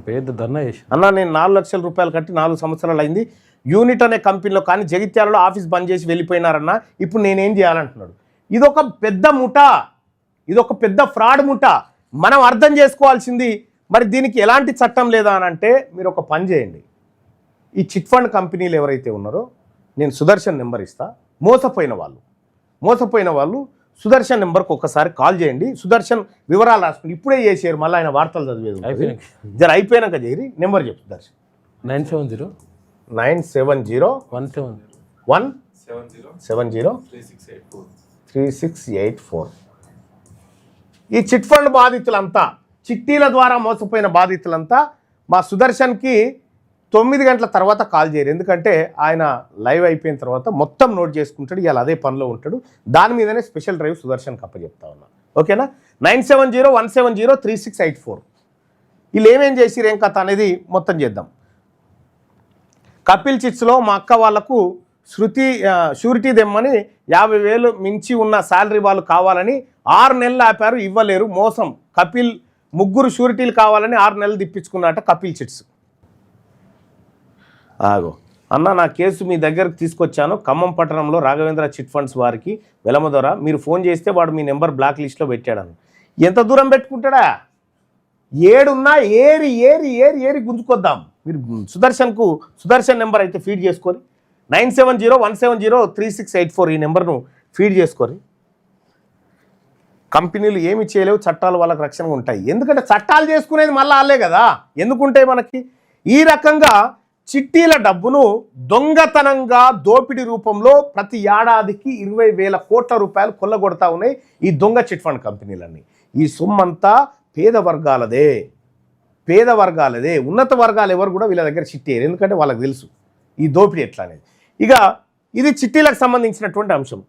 పెద్ద ధర్నా చేసి అన్న నేను నాలుగు లక్షల రూపాయలు కట్టి నాలుగు సంవత్సరాలు అయింది. యూనిట్ అనే కంపెనీలో కానీ జగిత్యాలలో ఆఫీస్ బంద్ చేసి వెళ్ళిపోయినారన్న ఇప్పుడు నేనేం చేయాలంటున్నాడు. ఇది ఒక పెద్ద ముఠ. ఇదొక పెద్ద ఫ్రాడ్ ముఠ. మనం అర్థం చేసుకోవాల్సింది మరి దీనికి ఎలాంటి చట్టం లేదా అని అంటే మీరు ఒక పని చేయండి. ఈ చిట్ ఫండ్ కంపెనీలు ఎవరైతే ఉన్నారో నేను సుదర్శన్ నెంబర్ ఇస్తా. మోసపోయిన వాళ్ళు. మోసపోయిన వాళ్ళు సుదర్శన్ నెంబర్కి ఒకసారి కాల్ చేయండి. సుదర్శన్ వివరాలు రాసుకుని ఇప్పుడే చేసారు మళ్ళీ ఆయన వార్తలు చదివేది. జర అయిపోయినాక చేరి నెంబర్ చెప్పు Sudarshan. Nine seven zero. Nine seven zero. One seven. One seven zero. Three six eight four. ఈ చిట్ ఫండ్ బాధితులంతా చిట్టీల ద్వారా మోసపోయిన బాధితులంతా మా సుదర్శన్కి తొమ్మిది గంటల తర్వాత కాల్ చేయరు. ఎందుకంటే ఆయన లైవ్ అయిపోయిన తర్వాత మొత్తం నోట్ చేసుకుంటాడు ఇవాళ అదే పనిలో ఉంటాడు. దాని మీదనే స్పెషల్ డ్రైవ్ సుదర్శన్ కప్ప చెప్తా ఉన్నా. ఓకేనా? Nine seven zero one seven zero three six eight four. వీళ్ళు ఏమేం చేసిరు ఏం కథ అనేది మొత్తం చేద్దాం. కపిల్ చిట్స్లో మా అక్క వాళ్ళకు శృతి షూరిటీ దెమ్మని యాభై వేలు మించి ఉన్న శాలరీ వాళ్ళు కావాలని ఆరు నెలలు ఆపారు ఇవ్వలేరు మోసం. కపిల్ ముగ్గురు షూరిటీలు కావాలని ఆరు నెలలు తిప్పించుకున్నట కపిల్ చిట్స్ ఆగో. అన్న నా కేసు మీ దగ్గరకు తీసుకొచ్చాను. ఖమ్మం పట్టణంలో రాఘవేంద్ర చిట్ ఫండ్స్ వారికి వెలమ ద్వారా మీరు ఫోన్ చేస్తే వాడు మీ నెంబర్ బ్లాక్ లిస్ట్లో పెట్టాడను ఎంత దూరం పెట్టుకుంటాడా? ఏడున్నా ఏరి ఏరి ఏరి ఏరి గుంజుకొద్దాం. మీరు సుదర్శన్కు సుదర్శన్ నెంబర్ అయితే ఫీడ్ చేసుకొని nine seven zero one seven zero three six eight four ఈ నెంబర్ను ఫీడ్ చేసుకొని కంపెనీలు ఏమి చేయలేవు చట్టాలు వాళ్ళకి రక్షణగా ఉంటాయి. ఎందుకంటే చట్టాలు చేసుకునేది మళ్ళీ వాళ్ళే కదా. ఎందుకుంటాయి మనకి? ఈ రకంగా చిట్టీల డబ్బును దొంగతనంగా దోపిడీ రూపంలో ప్రతి ఏడాదికి ఇరవై వేల కోట్ల రూపాయలు కొల్లగొడతా ఉన్నాయి ఈ దొంగ చిట్ ఫండ్ కంపెనీలన్నీ. ఈ సొమ్మంతా పేద వర్గాలదే. పేద వర్గాలదే. ఉన్నత వర్గాలు ఎవరు కూడా వీళ్ళ దగ్గర చిట్టేయరు ఎందుకంటే వాళ్ళకి తెలుసు ఈ దోపిడీ ఎట్లా అనేది ఇక ఇది చిట్టీలకు సంబంధించినటువంటి అంశం.